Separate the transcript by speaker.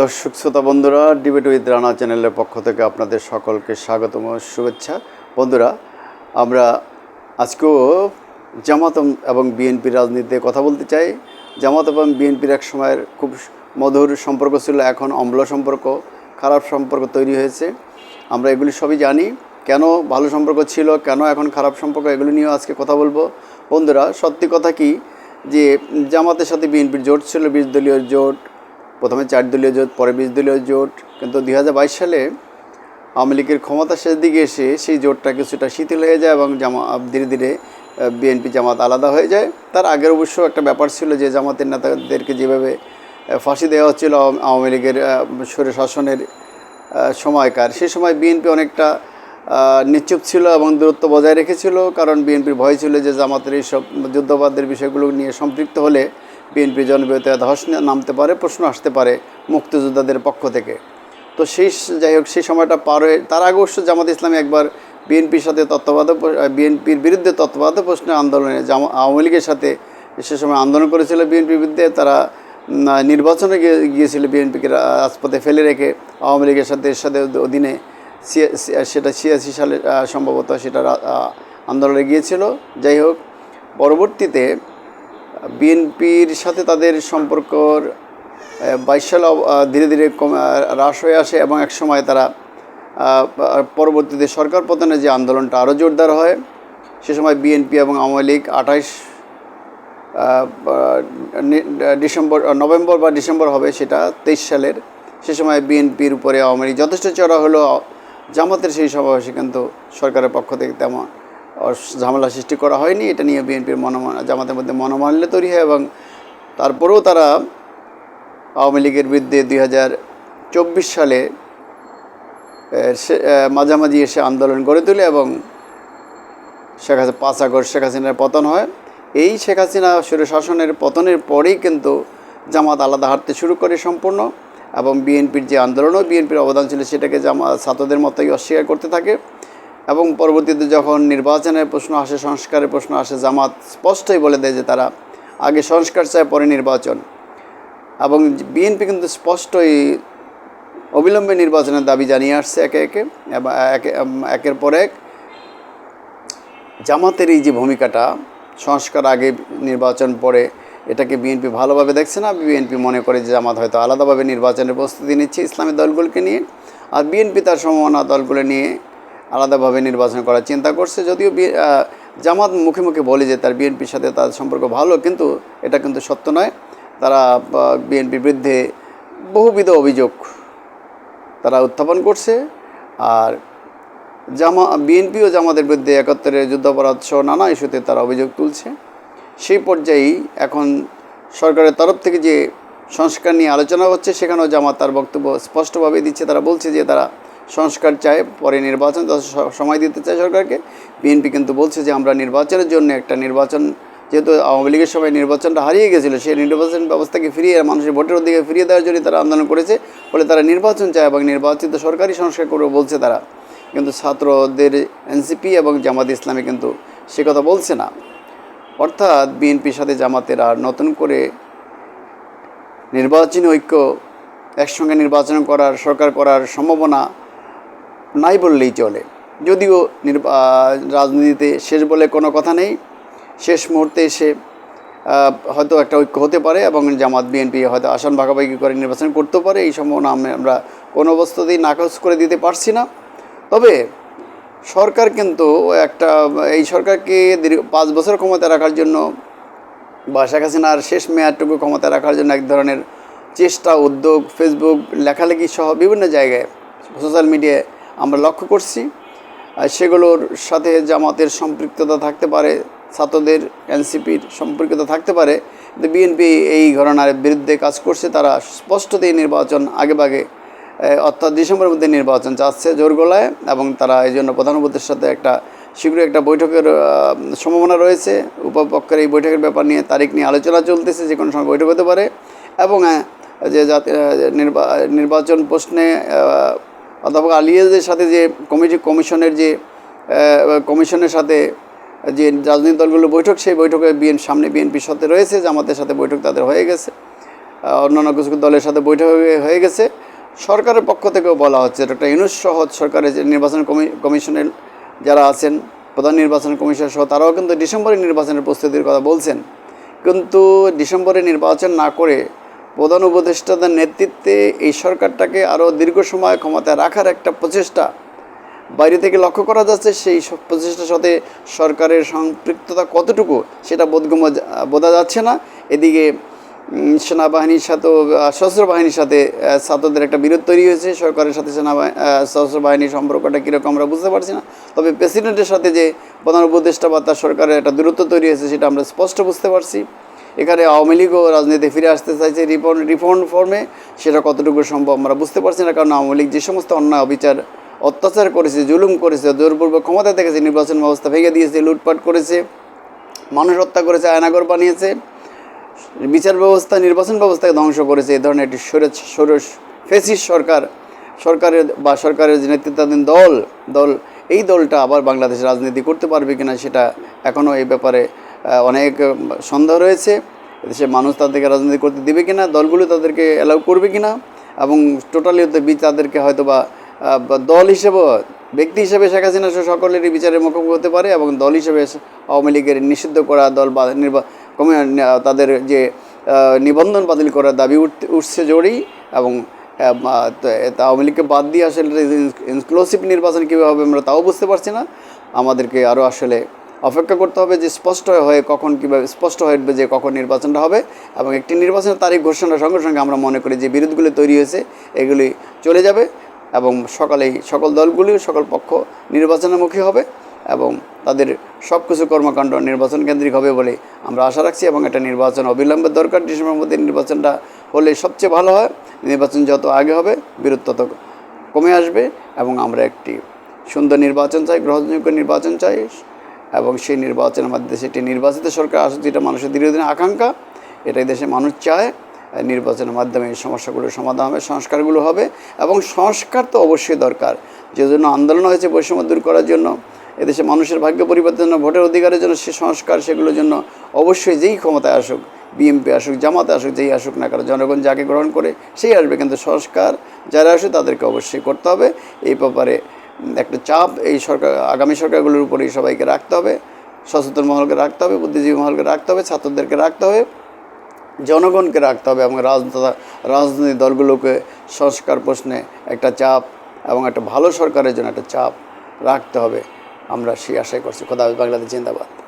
Speaker 1: দর্শক, শ্রোতা বন্ধুরা ডিবেট উইথ রানা চ্যানেলের পক্ষ থেকে আপনাদের সকলকে স্বাগতম, শুভেচ্ছা। বন্ধুরা, আমরা আজকেও জামাত এবং বিএনপির রাজনীতিতে কথা বলতে চাই। জামাত এবং বিএনপির এক সময়ের খুব মধুর সম্পর্ক ছিল, এখন অম্ল সম্পর্ক, খারাপ সম্পর্ক তৈরি হয়েছে। আমরা এগুলি সবই জানি, কেন ভালো সম্পর্ক ছিল, কেন এখন খারাপ সম্পর্ক, এগুলি নিয়েও আজকে কথা বলব। বন্ধুরা, সত্যি কথা কি, যে জামাতের সাথে বিএনপির জোট ছিল, বিশ দলীয় জোট প্রথমে চার দলীয় জোট, পরে বিশ দলীয় জোট। কিন্তু দুই হাজার বাইশ সালে আওয়ামী লীগের ক্ষমতা শেষ দিকে এসে সেই জোটটা কিছুটা শিথিল হয়ে যায় এবং জামা ধীরে ধীরে বিএনপি জামাত আলাদা হয়ে যায়। তার আগের অবশ্য একটা ব্যাপার ছিল যে জামাতের নেতাদেরকে যেভাবে ফাঁসি দেওয়া হচ্ছিল আওয়ামী লীগের স্বৈর শাসনের সময়কার সেই সময় বিএনপি অনেকটা নিশ্চুপ ছিল এবং দূরত্ব বজায় রেখেছিল। কারণ বিএনপির ভয় ছিল যে জামাতের এইসব যুদ্ধবাদের বিষয়গুলো নিয়ে সম্পৃক্ত হলে বিএনপি জনপ্রিয়তা ধস নামতে পারে, প্রশ্ন আসতে পারে মুক্তিযোদ্ধাদের পক্ষ থেকে। তো সেই যাই হোক, সেই সময়টা পার হয়ে, তার আগে অবশ্য জামাত ইসলামী একবার বিএনপির সাথে তত্ত্বাবধায়ক বিএনপির বিরুদ্ধে তত্ত্বাবধায়ক প্রশ্নে আন্দোলনে জামা, আওয়ামী লীগের সাথে সে সময় আন্দোলন করেছিল বিএনপির বিরুদ্ধে, তারা নির্বাচনে গিয়ে, গিয়েছিল বিএনপিকে রাজপথে ফেলে রেখে আওয়ামী লীগের সাথে, এর সাথে অধীনে সেটা ছিয়াশি সালে সম্ভবত সেটা আন্দোলনে গিয়েছিল। যাই হোক, পরবর্তীতে বিএনপির সাথে তাদের সম্পর্কর বাইশ সালে ধীরে ধীরে কম- হ্রাস হয়ে আসে এবং এক সময় তারা পরবর্তীতে সরকার পতনের যে আন্দোলনটা আরও জোরদার হয়, সে সময় বিএনপি এবং আওয়ামী লীগ আঠাইশ ডিসেম্বর নভেম্বর বা ডিসেম্বর হবে সেটা, তেইশ সালের, সে সময় বিএনপির উপরে আওয়ামী লীগ যথেষ্ট চড়া হলো জামাতের সেই সমাবেশে কিন্তু সরকারের পক্ষ থেকে তেমন ঝামেলা সৃষ্টি করা হয়নি, এটা নিয়ে বিএনপির মনোমান জামাতের মধ্যে মনোমালিন্য তৈরি হয় এবং তারপরেও তারা আওয়ামী লীগের বিরুদ্ধে দুই হাজার চব্বিশ সালে মাঝামাঝি এসে আন্দোলন গড়ে তোলে এবং শেখ হাসিনা পাঁচ আগস্ট শেখ হাসিনার পতন হয়। এই শেখ হাসিনা শাসনের পতনের পরেই কিন্তু জামাত আলাদা হাঁটতে শুরু করে সম্পূর্ণ এবং বিএনপির যে আন্দোলনও বিএনপির অবদান ছিল সেটাকে জামাত ছাত্রদের মতোই অস্বীকার করতে থাকে। এবং পরবর্তীতে যখন নির্বাচনের প্রশ্ন আসে, সংস্কারের প্রশ্ন আসে, জামাত স্পষ্টই বলে দেয় যে তারা আগে সংস্কার চায়, পরে নির্বাচন। এবং বিএনপি কিন্তু স্পষ্টই অবিলম্বে নির্বাচনের দাবি জানিয়ে আসছে একে একে একের পর এক জামাতের এই যে ভূমিকাটা, সংস্কার আগে নির্বাচন পরে, এটাকে বিএনপি ভালোভাবে দেখছে না, বিএনপি মনে করে যে জামাত হয়তো আলাদাভাবে নির্বাচনের প্রস্তুতি নিচ্ছে ইসলামী দলগুলোকে নিয়ে। আর বিএনপি তার সমমনা দলগুলো নিয়ে আলাদাভাবে নির্বাচন করার চিন্তা করছে। যদিও জামাত মুখে মুখে বলে যে তার বিএনপির সাথে তার সম্পর্ক ভালো, কিন্তু এটা কিন্তু সত্য নয়। তারা বিএনপির বিরুদ্ধে বহুবিধ অভিযোগ তারা উত্থাপন করছে। আর জামা, বিএনপি ও জামাতের বিরুদ্ধে একাত্তরের যুদ্ধাপরাধ সহ নানা ইস্যুতে তারা অভিযোগ তুলছে। সেই পর্যায়েই এখন সরকারের তরফ থেকে যে সংস্কার নিয়ে আলোচনা হচ্ছে, সেখানেও জামাত তার বক্তব্য স্পষ্টভাবে দিচ্ছে। তারা বলছে যে তারা সংস্কার চায়, পরে নির্বাচন সময় দিতে চায় সরকারকে। বিএনপি কিন্তু বলছে যে আমরা নির্বাচনের জন্য একটা নির্বাচন, যেহেতু আওয়ামী লীগের সময় নির্বাচনটা হারিয়ে গেছিল, সেই নির্বাচন ব্যবস্থাকে ফিরিয়ে মানুষের ভোটের দিকে ফিরিয়ে দেওয়ার জন্য তারা আন্দোলন করেছে, ফলে তারা নির্বাচন চায় এবং নির্বাচিত সরকারি সংস্কার করবে বলছে তারা। কিন্তু ছাত্রদের এনসিপি এবং জামাত ইসলামী কিন্তু সে কথা বলছে না। অর্থাৎ বিএনপির সাথে জামাতের আর নতুন করে নির্বাচনী ঐক্য একসঙ্গে নির্বাচন করার, সরকার করার সম্ভাবনা নাই বললেই চলে। যদিও রাজনীতিতে শেষ বলে কোনো কথা নেই। শেষ মুহূর্তে এসে হয়তো একটা ঐক্য হতে পারে এবং জামাত, বিএনপি হয়তো আসন ভাগাভাগি করে নির্বাচন করতে পারে। এই সম্ভাবনা আমি- আমরা কোনো অবস্থাতেই নাকচ করে দিতে পারছি না। তবে সরকার কিন্তু একটা, এই সরকারকে দীর্ঘ পাঁচ বছর ক্ষমতা রাখার জন্য বা শেখ হাসিনার শেষ মেয়াদটুকু ক্ষমতা রাখার জন্য এক ধরনের চেষ্টা, উদ্যোগ, ফেসবুক, লেখালেখি সহ বিভিন্ন জায়গায়, সোশ্যাল মিডিয়ায় আমরা লক্ষ্য করছি সেগুলোর সাথে জামাতের সম্পৃক্ততা থাকতে পারে, ছাত্রদের এনসিপির সম্পর্কিত থাকতে পারে, কিন্তু বিএনপি এই ঘটনার বিরুদ্ধে কাজ করছে, তারা স্পষ্টতই নির্বাচন আগেভাগে অর্থাৎ ডিসেম্বরের মধ্যে নির্বাচন চাচ্ছে জোর গলায়, এবং তারা এই জন্য প্রধানমন্ত্রীর সাথে একটা শীঘ্রই একটা বৈঠকের সম্ভাবনা রয়েছে। উপপক্ষের এই বৈঠকের ব্যাপার নিয়ে তারিখ নিয়ে আলোচনা চলতেছে, যে কোনো সময় বৈঠক হতে পারে, এবং যে জাতি নির্বা, নির্বাচন প্রশ্নে অধ্যাপক আলিয়াদের সাথে যে কমিটি কমিশনের যে কমিশনের সাথে যে রাজনৈতিক দলগুলো বৈঠক, সেই বৈঠকে বিএন, সামনে বিএনপির সাথে রয়েছে, জামাতের সাথে বৈঠক তাদের হয়ে গেছে। অন্যান্য কিছু দলের সাথে বৈঠক হয়ে- গেছে। সরকারের পক্ষ থেকেও বলা হচ্ছে, ডক্টর ইউনুস সহ সরকারের যে নির্বাচন কমি- কমিশনের যারা আছেন, প্রধান নির্বাচন কমিশন সহ, তারাও কিন্তু ডিসেম্বরে নির্বাচনের প্রস্তুতির কথা বলছেন। কিন্তু ডিসেম্বরে নির্বাচন না করে প্রধান উপদেষ্টাদের নেতৃত্বে এই সরকারটাকে আরও দীর্ঘ সময় ক্ষমতায় রাখার একটা প্রচেষ্টা বাইরে থেকে লক্ষ্য করা যাচ্ছে সেই সব প্রচেষ্টার সাথে সরকারের সম্পৃক্ততা কতটুকু সেটা বোধগম্য বোঝা যাচ্ছে না। এদিকে সেনাবাহিনীর আহ, সশস্ত্র বাহিনীর সাথে ছাত্রদের একটা বিরোধ তৈরি হয়েছে। সরকারের সাথে সেনাবাহিনী সশস্ত্র বাহিনীর সম্পর্কটা কীরকম আমরা বুঝতে পারছি না। তবে প্রেসিডেন্টের সাথে যে প্রধান উপদেষ্টা বা তার সরকারের একটা দূরত্ব তৈরি হয়েছে সেটা আমরা স্পষ্ট বুঝতে পারছি। এখানে আওয়ামী লীগও রাজনীতি ফিরে আসতে চাইছে রিফর্ম রিফর্ম ফর্মে। সেটা কতটুকু সম্ভব আমরা বুঝতে পারছি না, কারণ আওয়ামী লীগ যে সমস্ত অন্যায়, অবিচার, অত্যাচার করেছে, জুলুম করেছে, জোরপূর্বক ক্ষমতা থেকেছে নির্বাচন ব্যবস্থা ভেঙে দিয়েছে, লুটপাট করেছে, মানুষ হত্যা করেছে, আয়নাগর বানিয়েছে, বিচার ব্যবস্থা, নির্বাচন ব্যবস্থাকে ধ্বংস করেছে, এই ধরনের একটি সরেস সরস ফেসিস সরকার, সরকারের বা সরকারের যে নেতৃত্বাধীন দল দল, এই দলটা আবার বাংলাদেশে রাজনীতি করতে পারবে কিনা সেটা এখনও এই ব্যাপারে অনেক সন্দেহ রয়েছে। দেশের মানুষ তাদেরকে রাজনীতি করতে দিবে কিনা, দলগুলো তাদেরকে অ্যালাউ করবে কিনা, এবং টোটালি বি তাদেরকে হয়তো বা দল হিসেবে ব্যক্তি হিসেবে শেখ হাসিনা সকলেরই বিচারের মুখোমুখি হতে পারে, এবং দল হিসেবে আওয়ামী লীগের নিষিদ্ধ করা দল বা নির্বা তাদের যে নিবন্ধন বাতিল করার দাবি উঠতে উঠছে জোরেই, এবং আওয়ামী লীগকে বাদ দিয়ে আসলে ইনক্লুসিভ নির্বাচন কীভাবে হবে আমরা তাও বুঝতে পারছি না। আমাদেরকে আরও আসলে অপেক্ষা করতে হবে যে স্পষ্ট হয়ে কখন কীভাবে, স্পষ্ট হয়ে উঠবে যে কখন নির্বাচনটা হবে এবং একটি নির্বাচনের তারিখ ঘোষণার সঙ্গে সঙ্গে আমরা মনে করি যে বিরোধগুলি তৈরি হয়েছে, এগুলি চলে যাবে এবং সকালেই, সকল দলগুলি সকল পক্ষ নির্বাচনমুখী হবে এবং তাদের সব কিছু কর্মকাণ্ড নির্বাচন কেন্দ্রিক হবে বলে আমরা আশা রাখছি এবং একটা নির্বাচন অবিলম্বে দরকার ডিসেম্বর মধ্যে নির্বাচনটা হলে সবচেয়ে ভালো হয়। নির্বাচন যত আগে হবে বিরোধ তত কমে আসবে এবং আমরা একটি সুন্দর নির্বাচন চাই, গ্রহণযোগ্য নির্বাচন চাই। এবং সেই নির্বাচনের মাধ্যমে সেটি নির্বাচিত সরকার আসুক, যেটা মানুষের দীর্ঘদিনের আকাঙ্ক্ষা, এটাই দেশে মানুষ চায় নির্বাচনের মাধ্যমে এই সমস্যাগুলোর সমাধান হবে, সংস্কারগুলো হবে, এবং সংস্কার তো অবশ্যই দরকার। যে জন্য আন্দোলন হয়েছে বৈষম্য দূর করার জন্য, এদেশে মানুষের ভাগ্য পরিবর্তনের জন্য, ভোটের অধিকারের জন্য সে সংস্কার সেগুলোর জন্য অবশ্যই যেই ক্ষমতায় আসুক বিএমপি আসুক, জামাতে আসুক, যেই আসুক না কারণ জনগণ যাকে গ্রহণ করে সেই আসবে। কিন্তু সংস্কার যারা আসে তাদেরকে অবশ্যই করতে হবে। এই ব্যাপারে একটা চাপ এই সরকার, আগামী সরকারগুলোর উপরেই সবাইকে রাখতে হবে, সচেতন মহলকে রাখতে হবে, বুদ্ধিজীবী মহলকে রাখতে হবে, ছাত্রদেরকে রাখতে হবে, জনগণকে রাখতে হবে এবং রাজনেতা, রাজনৈতিক দলগুলোকে সংস্কার প্রশ্নে একটা চাপ এবং একটা ভালো সরকারের জন্য একটা চাপ রাখতে হবে। আমরা সেই আশাই করছি। খোদা বাংলাদেশ জিন্দাবাদ।